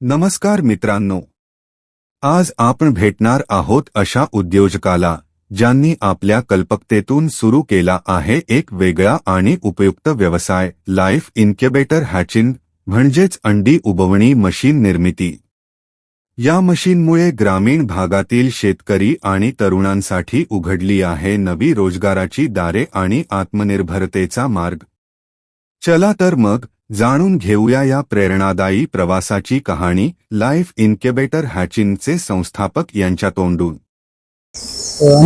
नमस्कार मित्रांनो. आज आपण भेटणार आहोत अशा उद्योजकाला ज्यांनी आपल्या कल्पकतेतून सुरू केला आहे एक वेगळा आणि उपयुक्त व्यवसाय लाईफ इन्क्युबेटर हॅचिंग म्हणजेच अंडी उबवणी मशीन निर्मिती. या मशीनमुळे ग्रामीण भागातील शेतकरी आणि तरुणांसाठी उघडली आहे नवी रोजगाराची दारे आणि आत्मनिर्भरतेचा मार्ग. चला तर मग जाणून घेऊया या प्रेरणादायी प्रवासाची कहाणी लाईफ इन्क्युबेटर हॅचिंगचे संस्थापक यांच्या तोंडून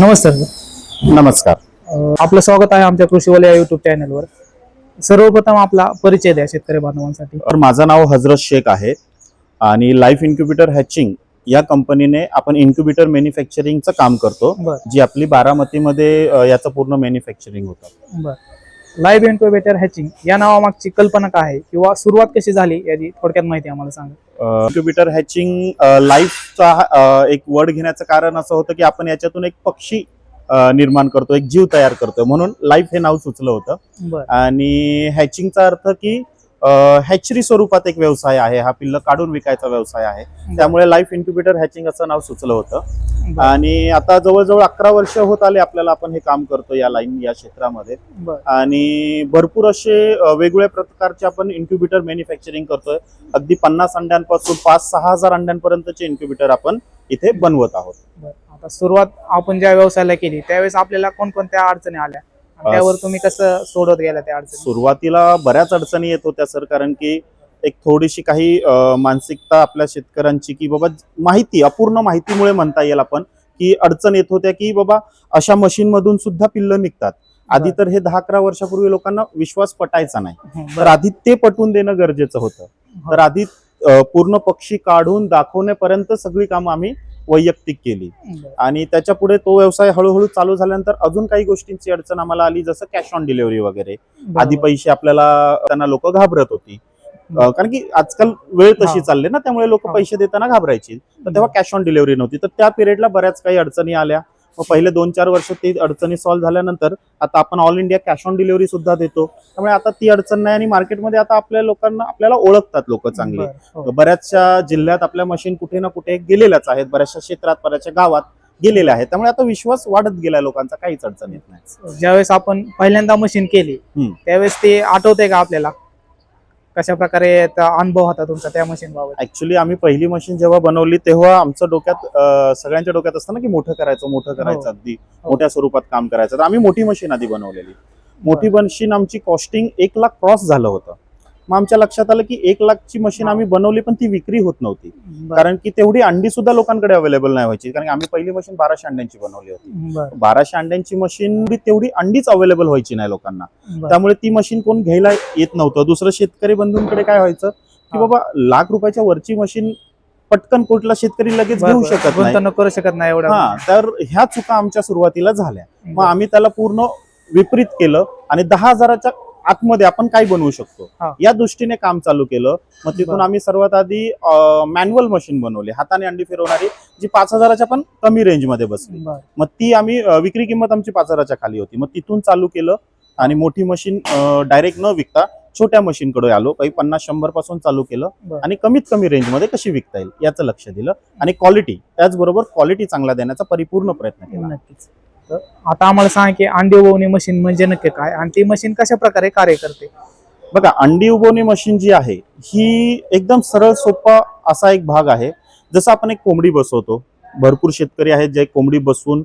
नमस्कार. नमस्कार. आपलं स्वागत आहे आमच्या कृषीवाले या युट्यूब चॅनलवर सर्वप्रथम आपला परिचय द्या शेतकरी बांधवांसाठी. तर माझं नाव हजरत शेख आहे आणि लाईफ इन्क्युबेटर हॅचिंग या कंपनीने आपण इन्क्युबेटर मॅन्युफॅक्चरिंगचं काम करतो जी आपली बारामतीमध्ये याचं पूर्ण मॅन्युफॅक्चरिंग होतं. बर. लाईव्ह इन्क्युबेटर हॅचिंग या नावामागची कल्पना काय आहे? किंवा सुरुवात कशी झाली याची थोडक्यात माहिती आम्हाला सांगा. इन्क्युबेटर हॅचिंग लाईफचा एक वर्ड घेण्याचं कारण असं होतं की आपण याच्यातून एक पक्षी निर्माण करतो एक जीव तयार करतो. म्हणून लाईफ हे नाव सुचलं होतं. आणि हॅचिंगचा अर्थ की हॅचरी स्वरूपात एक व्यवसाय आहे. हा पिल्ल काढून विकायचा व्यवसाय आहे. त्यामुळे लाईफ इन्क्युबेटर हॅचिंग असं नाव सुचलं होतं. आणि आता जवळजवळ अकरा वर्ष होत आले आपल्याला आपण हे काम करतो या लाईन या क्षेत्रामध्ये. आणि भरपूर असे वेगवेगळ्या प्रकारचे आपण इन्क्युबेटर मॅन्युफॅक्चरिंग करतोय. अगदी पन्नास अंड्यांपासून पाच सहा हजार अंड्यांपर्यंतचे इन्क्युबेटर आपण इथे बनवत आहोत. आता सुरुवात आपण ज्या व्यवसायाला केली त्यावेळेस आपल्याला कोणकोणत्या अडचणी आल्या? त्यावर तुम्ही कसं सोडत गेला त्या अडचणी? सुरुवातीला बऱ्याच अडचणी येत होत्या सर. कारण की एक थोडीशी काही मानसिकता आपल्या शेतकऱ्यांची की बाबा माहिती अपूर्ण माहितीमुळे म्हणता येईल आपण की अडचण येत होत्या की बाबा अशा मशीन मधून सुद्धा पिल्लं निघतात. आधी तर हे दहा अकरा वर्षापूर्वी लोकांना विश्वास पटायचा नाही. हं, तर आधी ते पटवून देणं गरजेचं होतं. हो. तर आधी पूर्ण पक्षी काढून दाखवण्यापर्यंत सगळी कामं आम्ही वैयक्तिक केली. आणि त्याच्या पुढे तो व्यवसाय हळूहळू चालू झाल्यानंतर अजून काही गोष्टींची अडचण आम्हाला आली जसं कॅश ऑन डिलिव्हरी वगैरे. आधी पैसे आपल्याला त्यांना लोक घाबरत होती. कारण की आजकाल वेळ तशी. चालली ना त्यामुळे लोक. पैसे देताना घाबरायची. तर तेव्हा कॅश ऑन डिलिव्हरी नव्हती. तर त्या पिरियडला बऱ्याच काही अडचणी आल्या. मग पहिले दोन चार वर्ष ते अडचणी सॉल्व्ह झाल्यानंतर आता आपण all India cash on delivery सुद्धा देतो. त्यामुळे आता ती अडचण नाही आणि मार्केटमध्ये आता आपल्या लोकांना आपल्याला ओळखतात लोक चांगले. हो. बऱ्याचशा जिल्ह्यात आपल्या मशीन कुठे ना कुठे गेलेल्याच आहेत. बऱ्याचशा क्षेत्रात बऱ्याचशा गावात गेलेल्या आहेत. त्यामुळे आता विश्वास वाढत गेला लोकांचा. काहीच अडचण येत नाही. ज्यावेळेस आपण पहिल्यांदा मशीन केली. त्यावेळेस ते आठवतंय का आपल्याला? कशा प्रकारे अनुभव होता तुमचा त्या मशीन बाबत? ऍक्च्युली आम्ही पहिली मशीन जेव्हा बनवली तेव्हा आमचं डोक्यात सगळ्यांच्या डोक्यात असतं ना की मोठं करायचं मोठं करायचं अगदी. हो. मोठ्या स्वरूपात काम करायचं. तर आम्ही मोठी मशीन आधी बनवलेली. मोठी मशीन आमची कॉस्टिंग एक लाख क्रॉस झालं होतं. मग आमच्या लक्षात आलं की एक लाखची मशीन आम्ही बनवली पण ती विक्री होत नव्हती. कारण की तेवढी अंडी सुद्धा लोकांकडे अवेलेबल नाही व्हायची. कारण की आम्ही पहिली मशीन बाराशे अंड्यांची बनवली होती. बर, बाराशे अंड्यांची मशीन तेवढी अंडीच अवेलेबल व्हायची नाही लोकांना. त्यामुळे ती मशीन कोण घ्यायला येत नव्हतं. दुसरं शेतकरी बंधूंकडे काय व्हायचं की. बाबा लाख रुपयाच्या वरची मशीन पटकन कुठला शेतकरी लगेच घेऊ. शकत नाही. करू शकत नाही एवढं हा तर ह्या चुका आमच्या सुरुवातीला झाल्या. मग आम्ही त्याला पूर्ण विपरीत केलं आणि दहा हजाराच्या आतमध्ये आपण काय बनवू शकतो. या दृष्टीने काम चालू केलं. मग तिथून. आम्ही सर्वात आधी मॅन्युअल मशीन बनवली. हाताने अंडी फिरवणारी जी पाच हजाराच्या पण कमी रेंजमध्ये बसली. मग ती आम्ही विक्री किंमत आमची पाच हजाराच्या खाली होती. मग तिथून चालू केलं आणि मोठी मशीन डायरेक्ट न विकता छोट्या मशीनकडे आलो. काही पन्नास शंभरपासून चालू केलं. आणि कमीत कमी रेंजमध्ये कशी विकता येईल याचं लक्ष दिलं. आणि क्वालिटी त्याचबरोबर क्वालिटी चांगला देण्याचा परिपूर्ण प्रयत्न केला. तर आता आम्हाला सांगा की अंडी उबवणी मशीन म्हणजे नक्की काय? आणि ती मशीन कशा प्रकारे कार्य करते? बघा अंडी उबवणी मशीन जी आहे ही एकदम सरळ सोपा असा एक भाग आहे. जसं आपण एक कोंबडी बसवतो भरपूर शेतकरी आहेत जे कोंबडी बसवून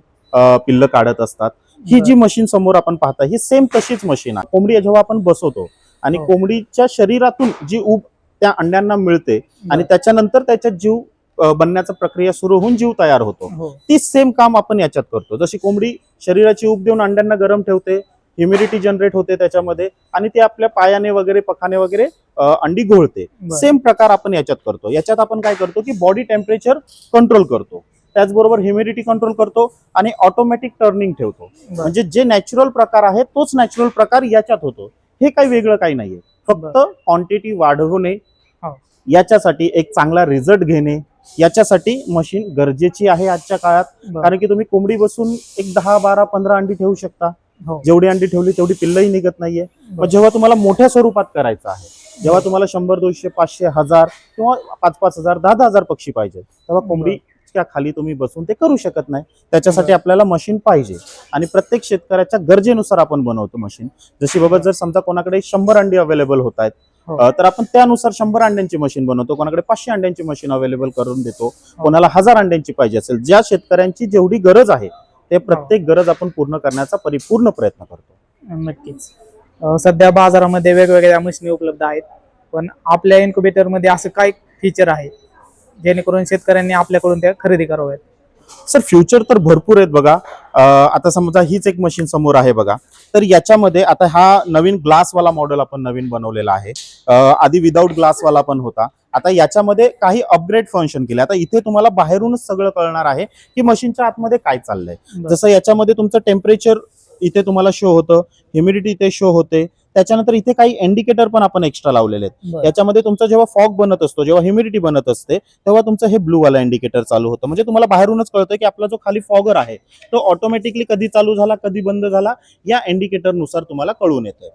पिल्ल काढत असतात. ही जी मशीन समोर आपण पाहता ही सेम तशीच मशीन आहे. कोंबडी जेव्हा आपण बसवतो आणि हो. कोंबडीच्या शरीरातून जी ऊब त्या अंड्यांना मिळते आणि त्याच्यानंतर त्याच्यात जीव बनण्याचा प्रक्रिया सुरू होऊन जीव तयार होतो. हो. तीच सेम काम आपण याच्यात करतो. जशी कोंबडी शरीराची ऊब देऊन अंड्यांना गरम ठेवते ह्युमिडिटी जनरेट होते त्याच्यामध्ये आणि ते आपल्या पायाने वगैरे पखाने वगैरे अंडी घोळते. सेम प्रकार आपण याच्यात करतो. याच्यात आपण काय करतो की बॉडी टेम्परेचर कंट्रोल करतो. त्याचबरोबर ह्युमिडिटी कंट्रोल करतो आणि ऑटोमॅटिक टर्निंग ठेवतो. म्हणजे जे नॅचरल प्रकार आहे तोच नॅचरल प्रकार याच्यात होतो. हे काही वेगळं काही नाहीये. फक्त क्वांटिटी वाढवणे हो. याच्यासाठी एक चांगला रिझल्ट घेणे याच्यासाठी मशीन गरजेची आहे आजच्या काळात. कारण की तुम्ही कोंबडी बसून एक दहा बारा पंधरा अंडी ठेवू शकता. हो. जेवढी अंडी ठेवली तेवढी पिल्लही निघत नाहीये. मग जेव्हा तुम्हाला मोठ्या स्वरूपात करायचं आहे जेव्हा तुम्हाला शंभर दोनशे पाचशे हजार किंवा पाच पाच हजार दहा दहा हजार पक्षी पाहिजे तेव्हा कोंबडीच्या खाली तुम्ही बसून ते करू शकत नाही. त्याच्यासाठी आपल्याला मशीन पाहिजे. आणि प्रत्येक शेतकऱ्याच्या गरजेनुसार आपण बनवतो मशीन. जशी बाबा जर समजा कोणाकडे शंभर अंडी अवेलेबल होत आहेत तर आपण त्यानुसार शंभर अंड्यांची मशीन बनवतो. कोणाकडे पाचशे अंड्यांची मशीन अवेलेबल करून देतो. कोणाला हजार अंड्यांची पाहिजे असेल ज्या शेतकऱ्यांची जेवढी गरज आहे ते प्रत्येक गरज आपण पूर्ण करण्याचा परिपूर्ण प्रयत्न करतो. नक्कीच. सध्या बाजारामध्ये वेगवेगळ्या मशीनी उपलब्ध आहेत. पण आपल्या इन्क्युबेटरमध्ये असं काय फीचर आहे जेणेकरून शेतकऱ्यांनी आपल्याकडून त्या खरेदी कराव्यात. सर फ्युचर तर भरपूर आहेत बघा. आता समजा हीच एक मशीन समोर आहे बघा. तर याच्यामध्ये आता हा नवीन ग्लासवाला मॉडेल आपण नवीन बनवलेला आहे. आधी विदाऊट ग्लासवाला पण होता. आता याच्यामध्ये काही अपग्रेड फंक्शन केले. आता इथे तुम्हाला बाहेरूनच सगळं कळणार आहे की मशीनच्या आतमध्ये काय चाललंय. जसं याच्यामध्ये तुमचं टेम्परेचर इथे तुम्हाला शो होतं ह्युमिडिटी इथे शो होते. त्याच्यानंतर इथे काही इंडिकेटर पण आपण एक्स्ट्रा लावलेले आहेत. याच्यामध्ये तुमचा जेव्हा फॉग बनत असतो जेव्हा ह्युमिडिटी बनत असते तेव्हा तुमचं हे ब्लू वाला इंडिकेटर चालू होतं. म्हणजे तुम्हाला बाहेरूनच कळतं की आपला जो खाली फॉगर आहे तो ऑटोमॅटिकली कधी चालू झाला कधी बंद झाला या इंडिकेटरनुसार तुम्हाला कळून येते.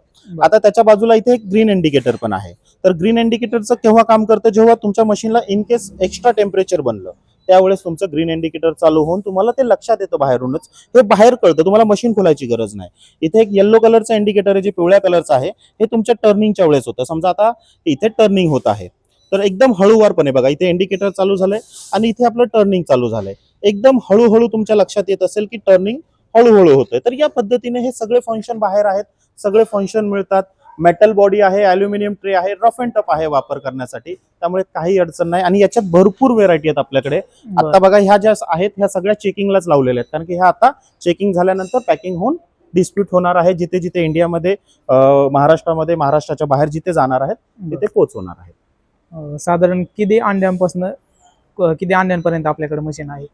आता त्याच्या बाजूला इथे एक ग्रीन इंडिकेटर पण आहे. तर ग्रीन इंडिकेटरचं केव्हा काम करतं? जेव्हा तुमच्या मशीनला इन केस एक्स्ट्रा टेम्परेचर बनलं. त्यावेळेस तुमचं ग्रीन इंडिकेटर चालू होऊन तुम्हाला ते लक्षात येतं बाहेरूनच. हे बाहेर कळतं तुम्हाला मशीन खोलायची गरज नाही. इथे एक येल्लो कलरचं इंडिकेटर आहे जे पिवळ्या कलरचं आहे हे तुमच्या टर्निंगच्या वेळेस होतं. समजा आता इथे टर्निंग होत आहे. तर एकदम हळूवारपणे बघा इथे इंडिकेटर चालू झालंय आणि इथे आपलं टर्निंग चालू झालंय. एकदम हळूहळू तुमच्या लक्षात येत असेल की टर्निंग हळूहळू होतंय. तर या पद्धतीने हे सगळे फंक्शन बाहेर आहेत सगळे फंक्शन मिळतात. मेटल बॉडी आहे अल्युमिनियम ट्रे आहे रफ अँड टफ आहे वापर करण्यासाठी. त्यामुळे काही अडचण नाही. आणि याच्यात भरपूर व्हेरायटी आहेत आपल्याकडे. आता. बघा ह्या ज्या आहेत ह्या सगळ्या चेकिंगलाच लावलेल्या आहेत. कारण की ह्या आता चेकिंग झाल्यानंतर पॅकिंग होऊन डिस्प्यूट होणार आहे. जिथे जिथे इंडियामध्ये महाराष्ट्रामध्ये महाराष्ट्राच्या बाहेर जिथे जाणार आहेत तिथे पोहोचवणार आहेत. साधारण किती अंड्यांपासून किती अंड्यांपर्यंत आपल्याकडे मशीन आहे?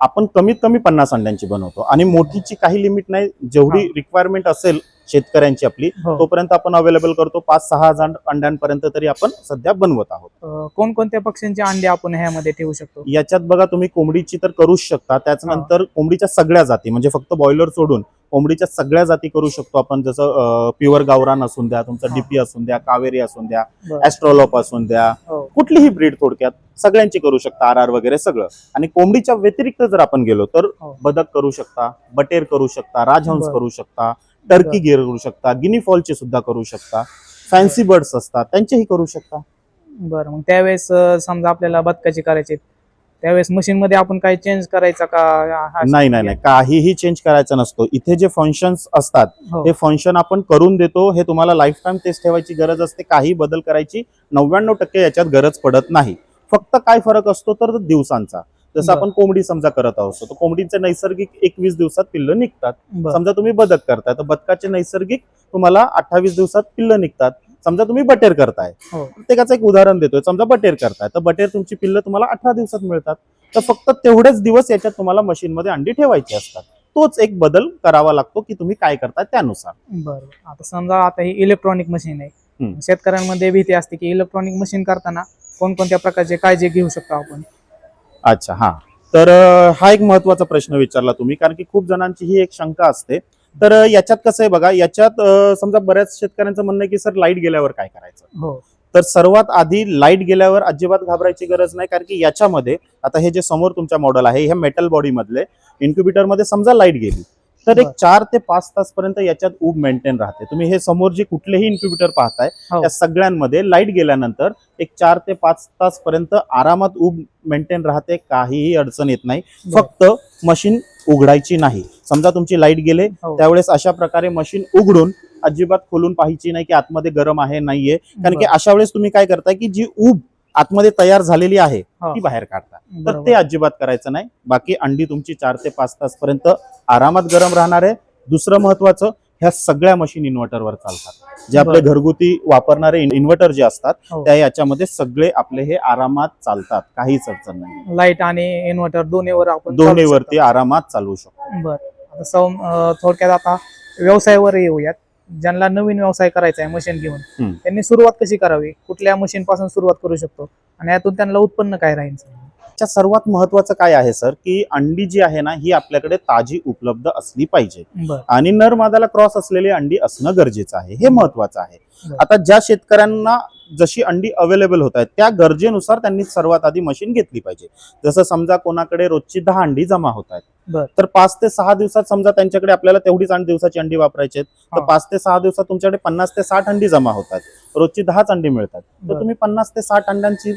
आपण कमीत कमी पन्नास अंड्यांची बनवतो. आणि मोठीची काही लिमिट नाही. जेवढी. रिक्वायरमेंट असेल शेतकऱ्यांची आपली हो. तोपर्यंत आपण अवेलेबल करतो पाच सहा हजार अंड्यांपर्यंत तरी आपण सध्या बनवत आहोत अं, कोणकोणत्या पक्ष्यांचे अंडे आपण ह्यामध्ये ठेवू शकतो याच्यात बघा तुम्ही कोंबडीची तर करूच शकता त्याच हा. नंतर कोंबडीच्या सगळ्या जाती म्हणजे फक्त बॉयलर सोडून कोंबडीच्या सगळ्या जाती करू शकतो आपण जसं प्युअर गावरान असून द्या तुमचं हा. डीपी असून द्या कावेरी असून द्या बरं. ऍस्ट्रॉलॉप असून द्या हो. कुठलीही ब्रीड थोडक्यात सगळ्यांची करू शकता आर आर वगैरे सगळं आणि कोंबडीच्या व्यतिरिक्त जर आपण गेलो तर हो. बदक करू शकता बटेर करू शकता राजहंस बरं. करू शकता टर्की. गिर करू शकता गिनी फॉलचे सुद्धा करू शकता फॅन्सी बर्ड्स असतात त्यांचेही करू शकता. बरं मग त्यावेळेस अं, समजा आपल्याला बदकाची करायची त्यावेळेस मशीन मध्ये आपण काही चेंज करायचा का? हा- नाही नाही नाही काहीही चेंज करायचं नसतो. इथे जे फंक्शन्स असतात हो. हे फंक्शन आपण करून देतो हे तुम्हाला लाईफ टाईम तेच ठेवायची गरज असते काही बदल करायची नव्याण्णव टक्के याच्यात गरज पडत नाही. फक्त काय फरक असतो तर दिवसांचा. जसं. आपण कोंबडी समजा करत आहोत तर कोंबडीचे नैसर्गिक एकवीस दिवसात पिल्लं निघतात. समजा तुम्ही बदक करताय तर बदकाचे नैसर्गिक तुम्हाला अठ्ठावीस दिवसात पिल्लं निघतात. समजा तुम्ही बटेर करताय. हो. प्रत्येकाचं एक उदाहरण देतोय समजा बटेर करताय तर बटेर तुमची पिल्लं तुम्हाला अठरा दिवसात मिळतात. तर फक्त तेवढेच दिवस याच्यात तुम्हाला मशीनमध्ये अंडी ठेवायची असतात. तोच एक बदल करावा लागतो की तुम्ही काय करताय त्यानुसार. बरं. आता समजा आता ही इलेक्ट्रॉनिक मशीन आहे. शेतकऱ्यांमध्ये भीती असते की इलेक्ट्रॉनिक मशीन करताना कोणकोणत्या प्रकारचे काळजी घेऊ शकतो आपण? अच्छा हा. तर हा एक महत्त्वाचा प्रश्न विचारला तुम्ही कारण की खूप जणांची ही एक शंका असते. तर याच्यात कसं आहे बघा याच्यात समजा बऱ्याच शेतकऱ्यांचं म्हणणं आहे की सर लाइट गेल्यावर काय करायचं? हो. तर सर्वात आधी लाइट गेल्यावर अजिबात घाबरायची गरज नाही कारण की याच्यामध्ये आता हे जे समोर तुमच्या मॉडेल आहे हे मेटल बॉडी मधले इन्क्युबेटरमध्ये समजा लाइट गेली. तर एक. चार ते पाच तास पर्यंत याच्यात ऊब मेंटेन राहते तुम्ही हे समोर जे कुठलेही इन्क्युबेटर पाहताय हो. त्या सगळ्यांमध्ये लाइट गेल्यानंतर एक चार ते पाच तास पर्यंत आरामात ऊब मेंटेन राहते काहीही अडचण येत नाही. फक्त मशीन उघडायची नाही समजा तुमची लाइट गेले हो. त्यावेळेस अशा प्रकारे मशीन उघडून अजिबात खोलून पाहायची नाही की आतमध्ये गरम आहे नाहीये कारण की. अशा वेळेस तुम्ही काय करताय की जी ऊब आतमध्ये तयार झालेली आहे हो. ती बाहेर काढता तर. ते अजिबात करायचं नाही बाकी अंडी तुमची चार ते पाच तास पर्यंत आरामात गरम राहणार आहे दुसरं महत्वाचं ह्या सगळ्या मशीन इन्व्हर्टरवर चालतात जे आपले. घरगुती वापरणारे इन्व्हर्टर जे असतात हो. त्या याच्यामध्ये सगळे आपले हे आरामात चालतात काहीच अडचण नाही लाइट आणि इन्व्हर्टर दोन्हीवर आपण चालवू दोन्हीवरती आरामात चालू शकतो. बरं थोडक्यात आता व्यवसायावर येऊयात ज्यांना नवीन व्यवसाय करायचा आहे मशीन घेऊन. त्यांनी सुरुवात कशी करावी कुठल्या मशीन पासून सुरुवात करू शकतो आणि यातून त्यांना उत्पन्न काय राहील त्याच्या सर्वात महत्वाचं काय आहे सर की अंडी जी आहे ना ही आपल्याकडे ताजी उपलब्ध असली पाहिजे आणि नर मादाला क्रॉस असलेली अंडी असणं गरजेचं आहे हे महत्वाचं आहे. आता ज्या शेतकऱ्यांना जशी अंडी अवेलेबल होत आहेत त्या गरजेनुसार त्यांनी सर्वात आधी मशीन घेतली पाहिजे जसं समजा कोणाकडे रोजची दहा अंडी जमा होत आहेत. तर पाच ते सहा दिवसात समजा त्यांच्याकडे आपल्याला तेवढीच अंडी दिवसाची अंडी वापरायची तर. पाच ते सहा दिवसात तुमच्याकडे पन्नास ते साठ अंडी जमा होतात रोजची दहाच अंडी मिळतात तर. तुम्ही पन्नास ते साठ अंड्यांची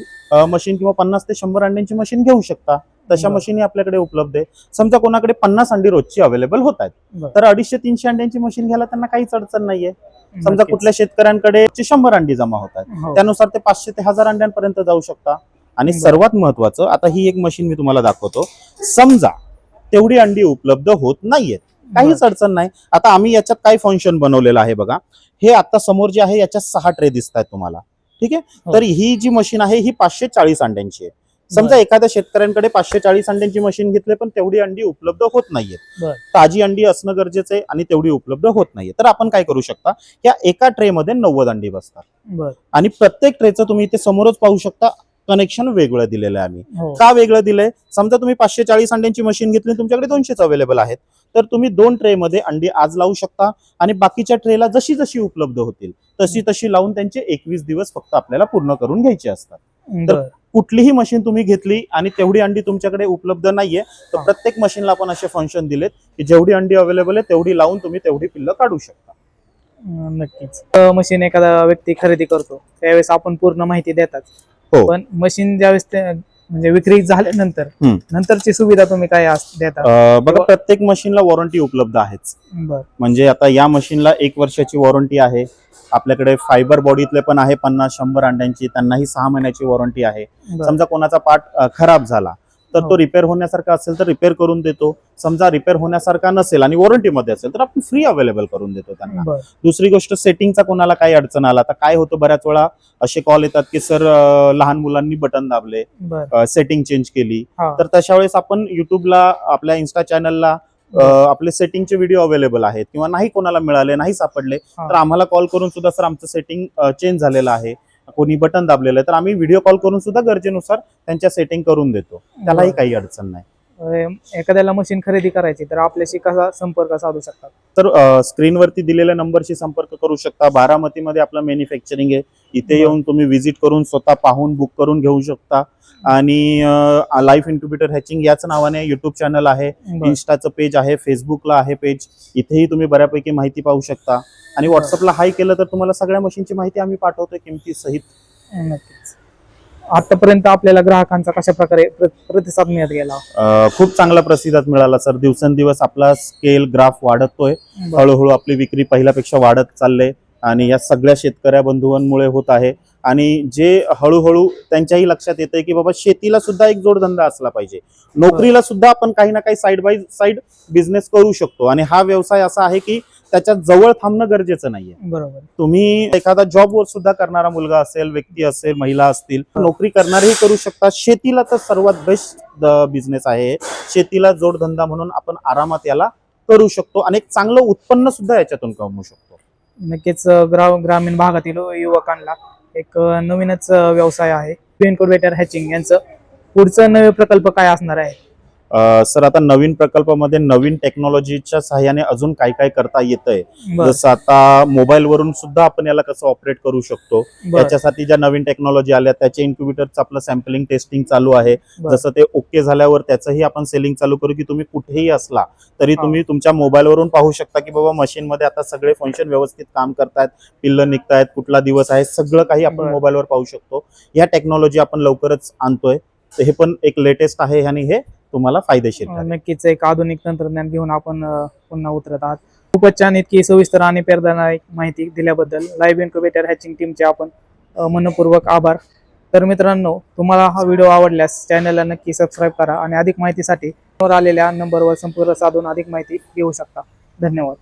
मशीन किंवा पन्नास ते शंभर अंड्यांची मशीन घेऊ शकता तशा. मशीन आपल्याकडे उपलब्ध आहे समजा कोणाकडे पन्नास अंडी रोजची अवेलेबल होत आहेत. तर अडीचशे तीनशे अंड्यांची मशीन घ्यायला त्यांना काहीच अडचण नाहीये समजा. कुठल्या शेतकऱ्यांकडे शंभर अंडी जमा होत आहेत हो. त्यानुसार ते पाचशे ते हजार अंड्यांपर्यंत जाऊ शकता आणि. सर्वात महत्वाचं आता ही एक मशीन मी तुम्हाला दाखवतो समजा तेवढी अंडी उपलब्ध होत नाहीयेत. काहीच अडचण नाही. आता आम्ही याच्यात काय फंक्शन बनवलेलं आहे बघा. हे आता समोर जे आहे याच्यात सहा ट्रे दिसत आहेत तुम्हाला. ठीक आहे? हो. तर ही जी मशीन आहे ही पाचशे चाळीस अंड्यांची आहे. समजा. एखाद्या शेतकऱ्यांकडे पाचशे चाळीस अंड्यांची मशीन घेतली पण तेवढी अंडी उपलब्ध होत नाहीयेत. बर. ताजी अंडी असणं गरजेचं आहे आणि तेवढी उपलब्ध होत नाहीये तर आपण काय करू शकता? या एका ट्रे मध्ये नव्वद अंडी बसतात. आणि प्रत्येक ट्रेचं तुम्ही इथे समोरच पाहू शकता कनेक्शन वेगळं दिलेलं आहे आम्ही. हो. का वेगळं दिलंय? समजा तुम्ही पाचशे चाळीस अंड्यांची मशीन घेतली तुमच्याकडे दोनशेच अवेलेबल आहेत. तर तुम्ही दोन ट्रे मध्ये अंडी आज लावू शकता आणि बाकीच्या ट्रेला जशी जशी उपलब्ध होतील तशी तशी लावून त्यांचे एकवीस दिवस फक्त आपल्याला पूर्ण करून घ्यायचे असतात. तर कुठलीही मशीन तुम्ही घेतली आणि तेवढी अंडी तुमच्याकडे उपलब्ध नाहीये तर. प्रत्येक मशीनला आपण असे फंक्शन दिलेत की जेवढी अंडी अवेलेबल आहे तेवढी लावून तुम्ही तेवढी पिल्लं काढू शकता. नक्कीच. मशीन एखादा व्यक्ती खरेदी करतो त्यावेळेस आपण पूर्ण माहिती देतात. हो. पण मशीन ज्यावेळेस ते- म्हणजे विक्री झाल्यानंतर हम्म. नंतरची सुविधा तुम्ही काय अस- देता? अं, बघा प्रत्येक मशीनला वॉरंटी उपलब्ध आहेच. बर. म्हणजे आता या मशीनला एक वर्षाची वॉरंटी आहे. आपल्याकडे फायबर बॉडीतले पण आहे पन्नास शंभर अंड्यांची त्यांनाही सहा महिन्याची वॉरंटी आहे. बर. समजा कोणाचा पार्ट खराब झाला तर हो. तो रिपेअर होण्यासारखा असेल तर रिपेअर करून देतो. समजा रिपेअर होण्यासारखा नसेल आणि वॉरंटीमध्ये असेल तर आपण फ्री अवेलेबल करून देतो त्यांना. दुसरी गोष्ट सेटिंगचा कोणाला काही अडचण आला तर काय होतं? बऱ्याच वेळा असे कॉल येतात की सर लहान मुलांनी बटन दाबले सेटिंग चेंज केली. हा. तर तशा वेळेस आपण युट्यूबला आपल्या इन्स्टा चॅनलला आपले सेटिंगचे व्हिडिओ अवेलेबल आहेत. किंवा नाही कोणाला मिळाले नाही सापडले हा. तर आम्हाला कॉल करून सुद्धा सर आमचं सेटिंग चेंज झालेलं आहे. कोणी बटन दाबलेलं आहे तर आम्ही व्हिडिओ कॉल करून सुद्धा गरजेनुसार त्यांच्या सेटिंग करून देतो त्यालाही. काही अडचण नाही एखाद्याला मशीन खरेदी करायची तर आपल्याशी कसा संपर्क साधू शकतात? तर स्क्रीनवरती दिलेल्या नंबरशी संपर्क करू शकता. बारामतीमध्ये आपलं मॅन्युफॅक्चरिंग आहे. इथे. येऊन तुम्ही व्हिजिट करून स्वतः पाहून बुक करून घेऊ शकता. आणि लाईफ इन्क्युबेटर हॅचिंग याच नावाने युट्यूब चॅनल आहे. इन्स्टाचं पेज आहे फेसबुकला आहे पेज इथेही तुम्ही बऱ्यापैकी माहिती पाहू शकता. आणि व्हॉट्सअपला हाय केलं तर तुम्हाला सगळ्या मशीनची माहिती आम्ही पाठवतोय किमती सहित. नक्कीच. आतापर्यंत आपल्याला ग्राहकांचा कशा प्रकारे प्र- प्रतिसाद मिळत गेला? अं, खूप चांगला प्रतिसाद मिळाला सर. दिवसेंदिवस आपला स्केल ग्राफ वाढतोय. हळूहळू आपली विक्री पहिल्यापेक्षा वाढत चालले आणि या सगळ्या शेतकऱ्या बंधुवांमुळे होत आहे. आणि जे हळूहळू त्यांच्याही लक्षात येतंय की बाबा शेतीला सुद्धा एक जोडधंदा असला पाहिजे. नोकरीला सुद्धा आपण काही ना काही साईड बाय साईड बिझनेस करू शकतो. आणि हा व्यवसाय असा आहे की त्याच्याजवळ थांबणं गरजेचं नाहीये. बरोबर. तुम्ही एखादा जॉबवर सुद्धा करणारा मुलगा असेल व्यक्ती असेल महिला असतील. नोकरी करणारेही करू शकतात. शेतीला तर सर्वात बेस्ट बिझनेस आहे. शेतीला जोडधंदा म्हणून आपण आरामात याला करू शकतो आणि एक चांगलं उत्पन्न सुद्धा याच्यातून कमवू शकतो. नक्कीच ग्रामीण भागातील युवकांना एक नवीनच व्यवसाय आहे. इन्क्युबेटर हॅचिंग यांचं पुढचं नवे प्रकल्प काय असणार आहे? सर आता नवीन प्रकल्पामध्ये नवीन टेक्नॉलॉजीच्या सहाय्याने अजून काय काय करता येतंय? बर. जसं आता मोबाईल वरून सुद्धा आपण याला कसं ऑपरेट करू शकतो? त्याच्यासाठी ज्या नवीन टेक्नॉलॉजी आल्या त्याचे इन्क्युबेटरचं आपलं सॅम्पलिंग टेस्टिंग चालू आहे. जसं ते ओके झाल्यावर त्याचंही आपण सेलिंग चालू करू की तुम्ही कुठेही असला तरी. तुम्ही तुमच्या मोबाईलवरून पाहू शकता की बाबा मशीन मध्ये आता सगळे फंक्शन व्यवस्थित काम करतायत पिल्लं निघतायत कुठला दिवस आहे सगळं काही आपण. मोबाईलवर पाहू शकतो. या टेक्नॉलॉजी आपण लवकरच आणतोय. हे पण एक लेटेस्ट आहे आणि हे तुम्हाला फायदेशीर. नक्कीच एक आधुनिक तंत्रज्ञान घेऊन आपण पुन्हा उतरत आहात. खूपच छान इतकी सविस्तर आणि प्रेरणादायक माहिती दिल्याबद्दल लाईव्ह इन्क्युबेटर हॅचिंग टीमचे आपण मनपूर्वक आभार. तर मित्रांनो तुम्हाला हा व्हिडिओ आवडल्यास चॅनलला नक्की सबस्क्राईब करा आणि अधिक माहितीसाठी आलेल्या नंबरवर संपर्क साधून अधिक माहिती घेऊ शकता. धन्यवाद.